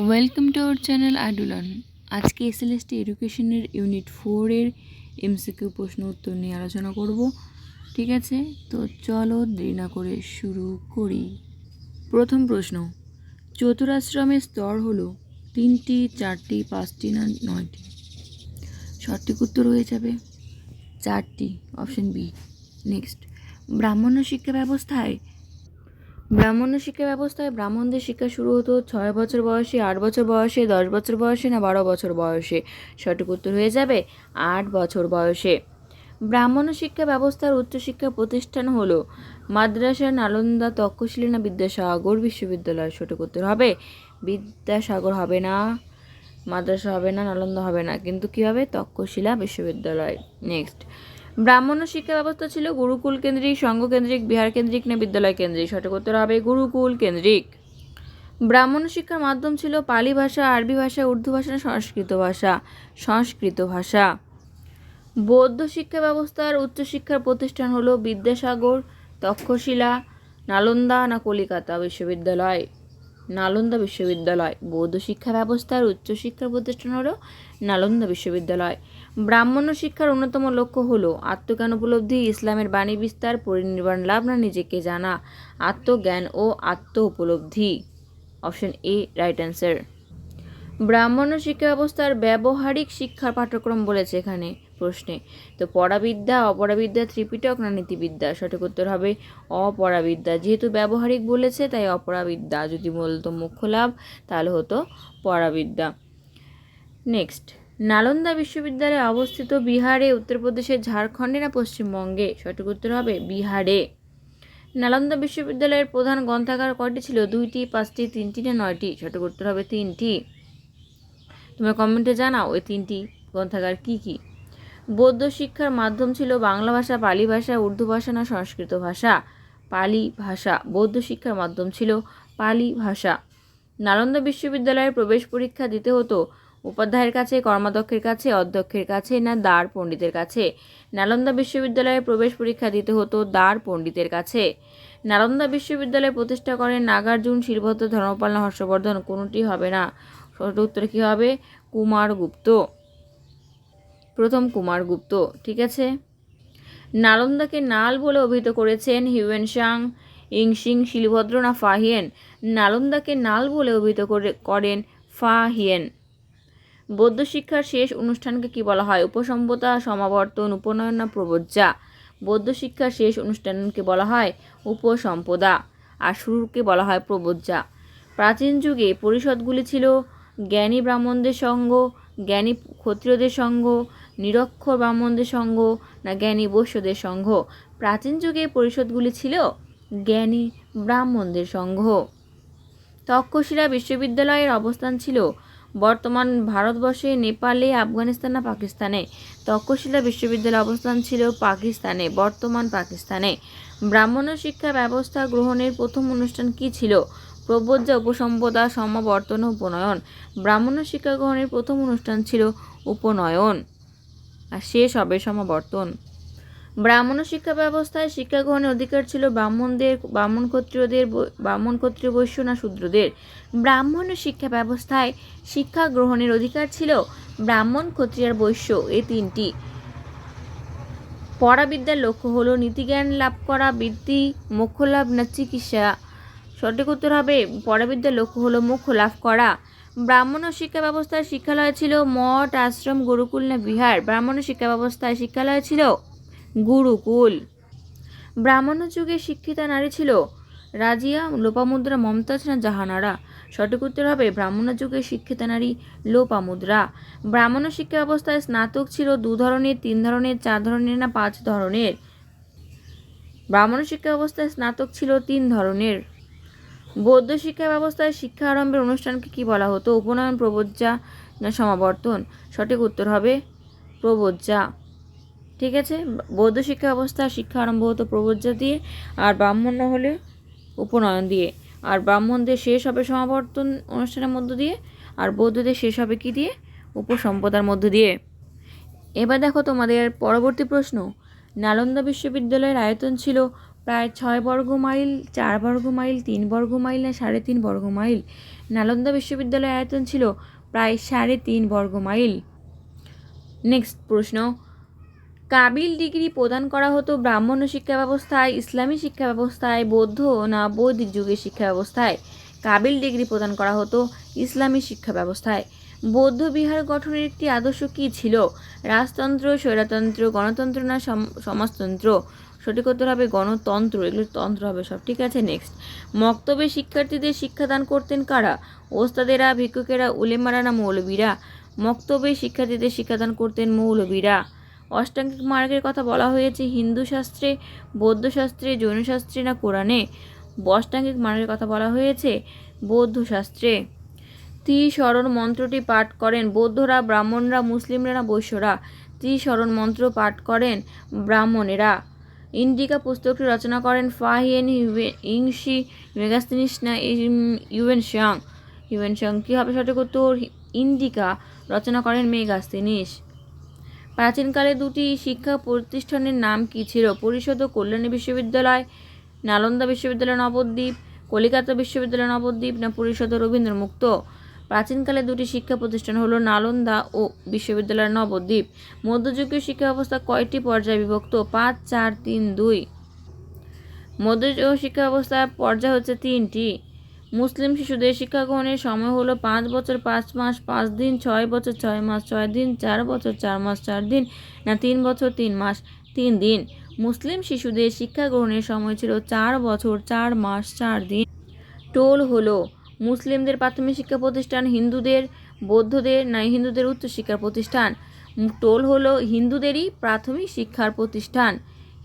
Welcome to our channel আইডুলান আজকে SLST এডুকেশনের ইউনিট ফোরের এমসিকিউ প্রশ্ন উত্তর নিয়ে আলোচনা করব, ঠিক আছে? তো চলো দেরি না করে শুরু করি। প্রথম প্রশ্ন চতুরাশ্রমের স্তর হলো তিনটি, চারটি, পাঁচটি না নয়টি? সঠিক উত্তর হয়ে যাবে চারটি অপশন বি নেক্সট ব্রাহ্মণ্য শিক্ষা ব্যবস্থায় ব্রাহ্মণ্য শিক্ষা ব্যবস্থায় ব্রাহ্মণদের শিক্ষা শুরু হতো ছয় বছর বয়সে, আট বছর বয়সে, দশ বছর বয়সে না বারো বছর বয়সে? সঠিক উত্তর হয়ে যাবে আট বছর বয়সে। ব্রাহ্মণ্য শিক্ষা ব্যবস্থার উচ্চশিক্ষা প্রতিষ্ঠান হলো মাদ্রাসা নালন্দা তক্ষশিলা না বিদ্যাসাগর বিশ্ববিদ্যালয়। সঠিক উত্তর হবে বিদ্যাসাগর হবে না, মাদ্রাসা হবে না, নালন্দা হবে না। কিন্তু কী হবে? তক্ষশিলা বিশ্ববিদ্যালয়। নেক্সট। ব্রাহ্মণ্য শিক্ষা ব্যবস্থা ছিল গুরুকুল কেন্দ্রিক, সংঘ কেন্দ্রিক, বিহার কেন্দ্রিক না বিদ্যালয় কেন্দ্রিক। সঠিক উত্তর হবে গুরুকুল কেন্দ্রিক। ব্রাহ্মণ শিক্ষার মাধ্যম ছিল পালি ভাষা, আরবি ভাষা, উর্দু ভাষা সংস্কৃত ভাষা সংস্কৃত ভাষা। বৌদ্ধ শিক্ষা ব্যবস্থার উচ্চশিক্ষার প্রতিষ্ঠান হলো বিদ্যাসাগর, তক্ষশিলা, নালন্দা না কলিকাতা বিশ্ববিদ্যালয়? নালন্দা বিশ্ববিদ্যালয়। বৌদ্ধ শিক্ষা ব্যবস্থার উচ্চশিক্ষার প্রতিষ্ঠান হলো নালন্দা বিশ্ববিদ্যালয়। ব্রাহ্মণ্য শিক্ষার অন্যতম লক্ষ্য হলো আত্মজ্ঞান উপলব্ধি ইসলামের বাণী বিস্তার, পরিনির্বাণ লাভ না নিজেকে জানা, আত্মজ্ঞান ও আত্ম উপলব্ধি অপশন এ রাইট অ্যান্সার ব্রাহ্মণ্য শিক্ষা ব্যবস্থার ব্যবহারিক শিক্ষার পাঠ্যক্রম বলেছে এখানে প্রশ্নে। তো পরাবিদ্যা, অপরাবিদ্যা, ত্রিপিটক না নীতিবিদ্যা? সঠিক উত্তর হবে অপরাবিদ্যা। যেহেতু ব্যবহারিক বলেছে, তাই অপরাবিদ্যা। যদি বলতো মুখ্য লাভ, তাহলে হতো পরাবিদ্যা। নেক্সট নালন্দা বিশ্ববিদ্যালয়ে অবস্থিত বিহারে, উত্তরপ্রদেশের ঝাড়খণ্ডে না পশ্চিমবঙ্গে? সঠিক উত্তর হবে বিহারে। নালন্দা বিশ্ববিদ্যালয়ের প্রধান গ্রন্থাগার কয়টি ছিল? দুইটি, পাঁচটি, তিনটি না নয়টি? সঠিক উত্তর হবে তিনটি। তোমরা কমেন্টে জানাও ওই তিনটি গ্রন্থাগার কি কি? বৌদ্ধ শিক্ষার মাধ্যম ছিল বাংলা ভাষা, পালি ভাষা, উর্দু ভাষা না সংস্কৃত ভাষা? পালি ভাষা। বৌদ্ধ শিক্ষার মাধ্যম ছিল পালি ভাষা। নালন্দা বিশ্ববিদ্যালয়ের প্রবেশ পরীক্ষা দিতে হতো উপাধ্যায়ের কাছে, কর্মাধ্যক্ষের কাছে, অধ্যক্ষের কাছে না দ্বার পণ্ডিতের কাছে? নালন্দা বিশ্ববিদ্যালয়ে প্রবেশ পরীক্ষা দিতে হতো দ্বার পণ্ডিতের কাছে। নালন্দা বিশ্ববিদ্যালয় প্রতিষ্ঠা করেন নাগার্জুন, শিলভদ্র, ধর্মপাল হর্ষবর্ধন, কোনোটি হবে না? সঠিক উত্তর কী হবে? কুমারগুপ্ত। প্রথম কুমারগুপ্ত, ঠিক আছে? নালন্দাকে নাল বলে অভিহিত করেছেন হিউয়েন সাং ইংসিং শিলভদ্র, না ফাহিয়েন? নালন্দাকে নাল বলে অভিহিত করে, করেন ফাহিয়েন। বৌদ্ধ শিক্ষার শেষ অনুষ্ঠানকে কি বলা হয়? উপসম্পদা, সমাবর্তন, উপনয়ন প্রবজ্জা? বৌদ্ধ শিক্ষার শেষ অনুষ্ঠানকে বলা হয় উপসম্পদা আর শুরুকে বলা হয় প্রবজ্জা। প্রাচীন যুগে পরিষদগুলি ছিল জ্ঞানী ব্রাহ্মণদের সঙ্গ, জ্ঞানী ক্ষত্রিয়দের সঙ্গ নিরক্ষর ব্রাহ্মণদের সঙ্গ না জ্ঞানী বৈশ্যদের সঙ্ঘ প্রাচীন যুগে পরিষদগুলি ছিল জ্ঞানী ব্রাহ্মণদের সঙ্ঘ তক্ষশিলা বিশ্ববিদ্যালয়ের অবস্থান ছিল বর্তমান ভারতবর্ষে নেপালে, আফগানিস্তান না পাকিস্তানে? তক্ষশিলা বিশ্ববিদ্যালয়ের অবস্থান ছিল পাকিস্তানে, বর্তমান পাকিস্তানে। ব্রাহ্মণ্য শিক্ষা ব্যবস্থা গ্রহণের প্রথম অনুষ্ঠান কি ছিল? প্রবজ্জা উপসম্পদা, সমাবর্তন, উপনয়ন। ব্রাহ্মণ্য শিক্ষা গ্রহণের প্রথম অনুষ্ঠান ছিল উপনয়ন। আর শেষ হবে সমাবর্তন। ব্রাহ্মণ শিক্ষা ব্যবস্থায় শিক্ষা গ্রহণের অধিকার ছিল ব্রাহ্মণদের, ব্রাহ্মণ ক্ষত্রিয়দের ব্রাহ্মণ ক্ষত্রিয় বৈশ্য না শূদ্রদের। ব্রাহ্মণ শিক্ষা ব্যবস্থায় শিক্ষা গ্রহণের অধিকার ছিল ব্রাহ্মণ ক্ষত্রিয়ার বৈশ্য এই তিনটি। পড়াবিদ্যার লক্ষ্য হলো নীতিজ্ঞান লাভ করা বৃদ্ধি মোক্ষ লাভ না চিকিৎসা। সঠিক উত্তর হবে পড়াবিদ্যার লক্ষ্য হলো মোক্ষ লাভ করা। ব্রাহ্মণ শিক্ষা ব্যবস্থায় শিক্ষালয় ছিল মঠ, আশ্রম, গুরুকুল না বিহার। ব্রাহ্মণ শিক্ষা ব্যবস্থায় শিক্ষালয় ছিল গুরুকুল। ব্রাহ্মণ যুগে শিক্ষিতা নারী ছিল রাজিয়া, লোপামুদ্রা, মমতাজ না জাহানারা? সঠিক উত্তর হবে ব্রাহ্মণ যুগে শিক্ষিতা নারী লোপামুদ্রা। ব্রাহ্মণ শিক্ষা ব্যবস্থায় স্নাতক ছিল দু ধরনের, তিন ধরনের, চার ধরনের না পাঁচ ধরনের? ব্রাহ্মণ শিক্ষা ব্যবস্থায় স্নাতক ছিল তিন ধরনের। বৌদ্ধ শিক্ষা ব্যবস্থায় শিক্ষা আরম্ভের অনুষ্ঠানকে কি বলা হতো? উপনয়ন, প্রবজ্জা না সমাবর্তন? সঠিক উত্তর হবে প্রবজ্জা। ঠিক আছে? বৌদ্ধ শিক্ষা ব্যবস্থা, শিক্ষা আরম্ভ হতো প্রবজ্জা দিয়ে আর ব্রাহ্মণ্য হলে উপনয়ন দিয়ে। আর ব্রাহ্মণদের শেষ হবে সমাবর্তন অনুষ্ঠানের মধ্য দিয়ে আর বৌদ্ধদের শেষ হবে কি দিয়ে? উপসম্পদার মধ্য দিয়ে। এবার দেখো তোমাদের পরবর্তী প্রশ্ন। নালন্দা বিশ্ববিদ্যালয়ের আয়তন ছিল প্রায় ছয় বর্গ মাইল, চার বর্গ মাইল, তিন বর্গ মাইল না সাড়ে তিন বর্গ মাইল? নালন্দা বিশ্ববিদ্যালয়ের আয়তন ছিল প্রায় সাড়ে তিন বর্গ মাইল। নেক্সট প্রশ্ন। কাবিল ডিগ্রি প্রদান করা হতো ব্রাহ্মণ্য শিক্ষা ব্যবস্থায়, ইসলামী শিক্ষা ব্যবস্থায়, বৌদ্ধ না বৈদিক যুগের শিক্ষা ব্যবস্থায়। কাবিল ডিগ্রি প্রদান করা হতো ইসলামী শিক্ষা ব্যবস্থায়। বৌদ্ধ বিহার গঠনের একটি আদর্শ কী ছিল? রাজতন্ত্র, স্বৈরতন্ত্র, গণতন্ত্র না সম- সমাজতন্ত্র? সঠিক উত্তর হবে গণতন্ত্র। এগুলো তন্ত্র হবে সব। ঠিক আছে নেক্সট মক্তবে শিক্ষার্থীদের শিক্ষাদান করতেন কারা? ওস্তাদেরা, ভিক্ষুকেরা, উলেমারা না মৌলবীরা? মক্তবে শিক্ষার্থীদের শিক্ষাদান করতেন মৌলবীরা। অষ্টাঙ্গিক মার্গের কথা বলা হয়েছে, হিন্দু শাস্ত্রে, বৌদ্ধ শাস্ত্রে, জৈন শাস্ত্রে না কোরআনে? অষ্টাঙ্গিক মার্গের কথা বলা হয়েছে, বৌদ্ধ শাস্ত্রে। ত্রিশরণ মন্ত্রটি পাঠ করেন বৌদ্ধরা, ব্রাহ্মণরা, মুসলিমরা না বৈশ্যরা? ত্রিশরণ মন্ত্র পাঠ করেন ব্রাহ্মণেরা। ইন্ডিকা পুস্তকটি রচনা করেন ফাহিয়েন ইংশি মেগাস্তিনিস না ইউএন শাং ইউএন শাং কী হবে সঠিক উত্তর? ইন্ডিকা রচনা করেন মেগাস্তিনিস। প্রাচীনকালে দুটি শিক্ষা প্রতিষ্ঠানের নাম কী ছিল? পরিষদ ও কল্যাণী বিশ্ববিদ্যালয়, নালন্দা বিশ্ববিদ্যালয় নবদ্বীপ, কলিকাতা বিশ্ববিদ্যালয় নবদ্বীপ না পরিষদ রবীন্দ্র মুক্ত প্রাচীনকালে দুটি শিক্ষা প্রতিষ্ঠান হলো নালন্দা ও বিশ্ববিদ্যালয় নবদ্বীপ। মধ্যযুগীয় শিক্ষা ব্যবস্থা কয়টি পর্যায়ে বিভক্ত? পাঁচ, চার, তিন, দুই। মধ্যযুগীয় শিক্ষা ব্যবস্থার পর্যায় হচ্ছে তিনটি। মুসলিম শিশুদের শিক্ষা গ্রহণের সময় হলো পাঁচ বছর, পাঁচ মাস, পাঁচ দিন, ছয় বছর, ছয় মাস, ছয় দিন, চার বছর, চার মাস, চার দিন না তিন বছর, তিন মাস, তিন দিন। মুসলিম শিশুদের শিক্ষা গ্রহণের সময় ছিল চার বছর, চার মাস, চার দিন। টোল হলো মুসলিমদের প্রাথমিক শিক্ষা প্রতিষ্ঠান, হিন্দুদের, বৌদ্ধদের না হিন্দুদের উচ্চশিক্ষার প্রতিষ্ঠান। টোল হলো হিন্দুদেরই প্রাথমিক শিক্ষার প্রতিষ্ঠান,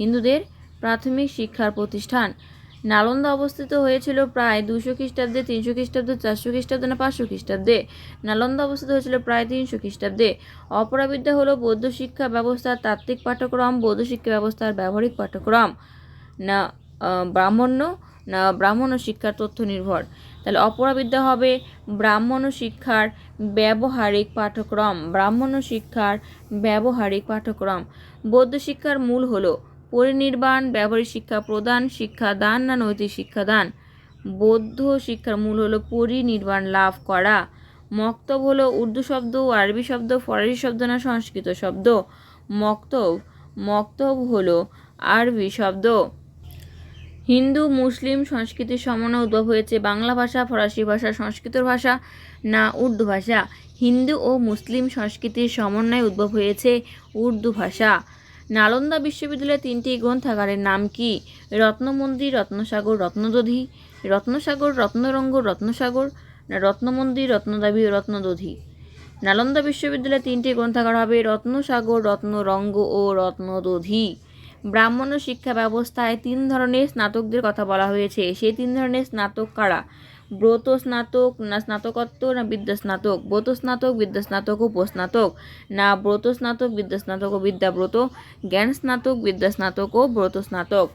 হিন্দুদের প্রাথমিক শিক্ষার প্রতিষ্ঠান। নালন্দা অবস্থিত হয়েছিল প্রায় দুশো খ্রিস্টাব্দে, তিনশো খ্রিস্টাব্দে, চারশো খ্রিস্টাব্দে না পাঁচশো খ্রিস্টাব্দে? নালন্দা অবস্থিত হয়েছিল প্রায় তিনশো খ্রিস্টাব্দে। অপরাবিদ্যা হলো বৌদ্ধ শিক্ষা ব্যবস্থার তাত্ত্বিক পাঠ্যক্রম, বৌদ্ধ শিক্ষা ব্যবস্থার ব্যবহারিক পাঠ্যক্রম। না ব্রাহ্মণ্য না, ব্রাহ্মণ্য শিক্ষার তথ্য নির্ভর। তাহলে অপরাবিদ্যা হবে ব্রাহ্মণ্য শিক্ষার ব্যবহারিক পাঠ্যক্রম, ব্রাহ্মণ্য শিক্ষার ব্যবহারিক পাঠ্যক্রম। বৌদ্ধ শিক্ষার মূল হলো পরিনির্বাণ, ব্যবহারিক শিক্ষা প্রদান শিক্ষা দান না নৈতিক শিক্ষা দান বৌদ্ধ শিক্ষার মূল হলো পরিনির্বাণ লাভ করা। মক্তব হলো উর্দু শব্দ আরবি শব্দ, ফরাসি শব্দ না সংস্কৃত শব্দ? মক্তব। মক্তব হলো আরবি শব্দ। হিন্দু, মুসলিম সংস্কৃতির সমন্বয়ে উদ্ভব হয়েছে বাংলা ভাষা, ফরাসি ভাষা সংস্কৃত ভাষা না উর্দু ভাষা? হিন্দু ও মুসলিম সংস্কৃতির সমন্বয়ে উদ্ভব হয়েছে উর্দু ভাষা। নালন্দা বিশ্ববিদ্যালয়ের তিনটি গ্রন্থাগারের নাম কি? রত্নমন্দির, রত্নসাগর, রত্নদধি। রত্নসাগর, রত্নরঙ্গ, রত্নসাগর, রত্নমন্দির, রত্নদাবি, রত্নদধি। নালন্দা বিশ্ববিদ্যালয়ে তিনটি গ্রন্থাগার হবে, রত্নসাগর, রত্নরঙ্গ ও রত্নদধি। ব্রাহ্মণ্য শিক্ষা ব্যবস্থায় তিন ধরনের স্নাতকদের কথা বলা হয়েছে। সেই তিন ধরনের স্নাতক কারা? ব্রত স্নাতক না স্নাতকত্ব না বিদ্যা স্নাতক ব্রত স্নাতক বিদ্যা স্নাতক উপস্নাতক না ব্রত স্নাতক বিদ্যা স্নাতক ও বিদ্যাব্রত? জ্ঞান স্নাতক বিদ্যা স্নাতক ও ব্রত স্নাতক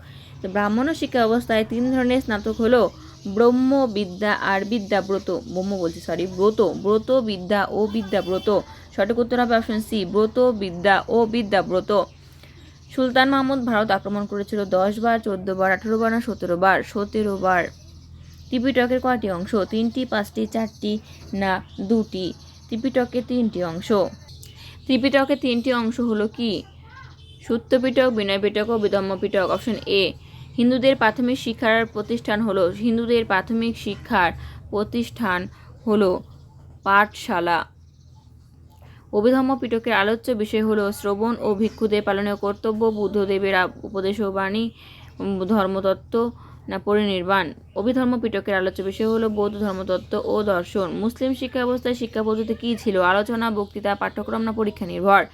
তো ব্রাহ্মণ্য শিক্ষা ব্যবস্থায় তিন ধরনের স্নাতক হলো ব্রহ্ম, বিদ্যা আর বিদ্যাব্রত। ব্রহ্ম বলছি সরি ব্রত। ব্রত, বিদ্যা ও বিদ্যাব্রত। সঠিক উত্তর হবে অপশন সি ব্রত, বিদ্যা ও বিদ্যাব্রত। সুলতান মাহমুদ ভারত আক্রমণ করেছিল দশ বার, চোদ্দ বার, আঠেরো বার না সতেরো বার? সতেরো বার। ত্রিপিটকের কয়টি অংশ? তিনটি, পাঁচটি, চারটি, না দুটি? ত্রিপিটকের তিনটি অংশ। ত্রিপিটকের তিনটি অংশ হলো কি? সত্যপিটক বিনয় পিটক ও বিদম্ম পিটক। অপশন এ, হিন্দুদের প্রাথমিক শিক্ষার প্রতিষ্ঠান হলো, হিন্দুদের প্রাথমিক শিক্ষার প্রতিষ্ঠান হলো পাঠশালা। অভিধম্ম পিটকের আলোচ্য বিষয় হলো, শ্রবণ ও ভিক্ষুদের পালনীয় কর্তব্য, বুদ্ধদেবের উপদেশ বাণী, ধর্মতত্ত্ব না পরিনির্বাণ। অভিধর্ম পিটকের আলোচ্য বিষয় হলো বৌদ্ধ ধর্মতত্ত্ব ও দর্শন। মুসলিম শিক্ষা ব্যবস্থায় শিক্ষা পদ্ধতি কী ছিল? আলোচনা, বক্তৃতা, পাঠ্যক্রম না পরীক্ষা নির্ভর?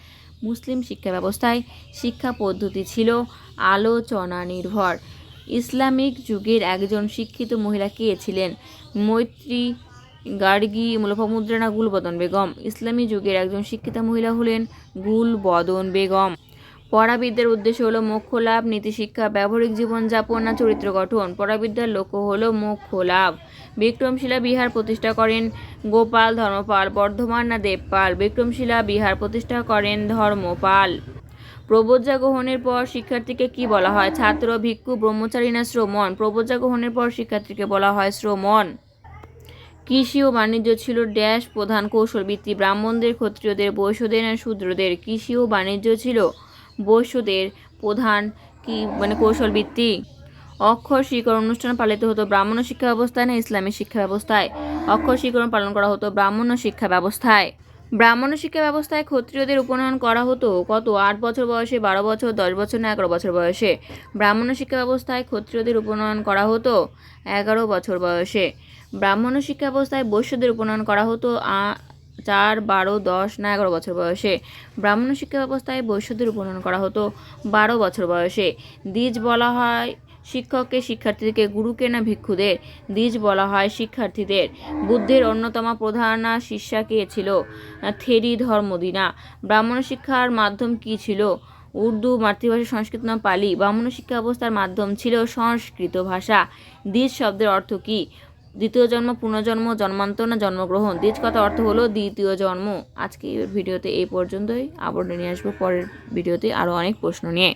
মুসলিম শিক্ষা ব্যবস্থায় শিক্ষা পদ্ধতি ছিল আলোচনা নির্ভর। ইসলামিক যুগের একজন শিক্ষিত মহিলা কে ছিলেন? মৈত্রী, গার্গী, মুলফামুদ্রানা, গুলবদন বেগম। ইসলামী যুগের একজন শিক্ষিতা মহিলা হলেন গুলবদন বেগম। পড়াবিদ্যার উদ্দেশ্য হলো মোক্ষ লাভ, নীতিশিক্ষা, ব্যবহারিক জীবনযাপন না চরিত্র গঠন। পড়াবিদ্যার লক্ষ্য হলো মোক্ষ লাভ। বিক্রমশিলা বিহার প্রতিষ্ঠা করেন গোপাল ধর্মপাল বর্ধমান না দেবপাল? বিক্রমশিলা বিহার প্রতিষ্ঠা করেন ধর্মপাল। প্রবোজ্জা গ্রহণের পর শিক্ষার্থীকে কি বলা হয়? ছাত্র, ভিক্ষু, ব্রহ্মচারী না শ্রমণ? প্রবোজ্জা গ্রহণের পর শিক্ষার্থীকে বলা হয় শ্রমণ। কৃষি ও বাণিজ্য ছিল ড্যাশ প্রধান কৌশল, বৃত্তি ব্রাহ্মণদের, ক্ষত্রিয়দের, বৈশ্যদের না শূদ্রদের। কৃষি ও বাণিজ্য ছিল বৈশ্যদের প্রধান কি মানে কৌশল বৃত্তি অক্ষর স্বীকরণ অনুষ্ঠান পালিত হতো ব্রাহ্মণ শিক্ষা ব্যবস্থায় না ইসলামী শিক্ষা ব্যবস্থায়? অক্ষর স্বীকরণ পালন করা হতো ব্রাহ্মণ শিক্ষা ব্যবস্থায়। ব্রাহ্মণ শিক্ষা ব্যবস্থায় ক্ষত্রিয়দের উপনয়ন করা হতো কত? আট বছর বয়সে, বারো বছর, দশ বছর না এগারো বছর বয়সে? ব্রাহ্মণ শিক্ষা ব্যবস্থায় ক্ষত্রিয়দের উপনয়ন করা হতো এগারো বছর বয়সে? ব্রাহ্মণ শিক্ষা ব্যবস্থায় বৈশ্যদের উপনয়ন করা হতো চার, বারো, দশ না এগারো বছর বয়সে। ব্রাহ্মণ শিক্ষা ব্যবস্থায় বৈশ্যদের উপনয়ন করা হতো বারো বছর বয়সে। দ্বিজ বলা হয় শিক্ষককে শিক্ষার্থীদেরকে গুরুকে না ভিক্ষুদের। দ্বিজ বলা হয় শিক্ষার্থীদের। বুদ্ধের অন্যতম প্রধান শিষ্যা কে ছিল থেরি ধর্মদিনা। ব্রাহ্মণ শিক্ষার মাধ্যম কি ছিল? উর্দু, মাতৃভাষা, সংস্কৃত না পালি? ব্রাহ্মণ শিক্ষা ব্যবস্থার মাধ্যম ছিল সংস্কৃত ভাষা। দ্বিজ শব্দের অর্থ কি? দ্বিতীয় জন্ম, পুনর্জন্ম, জন্মান্তর না জন্মগ্রহণ? দ্বিজ কথা অর্থ হলো দ্বিতীয় জন্ম। আজকে এই ভিডিওতে এই পর্যন্তই। আবার নিয়ে আসব পরের ভিডিওতে আরও অনেক প্রশ্ন নিয়ে।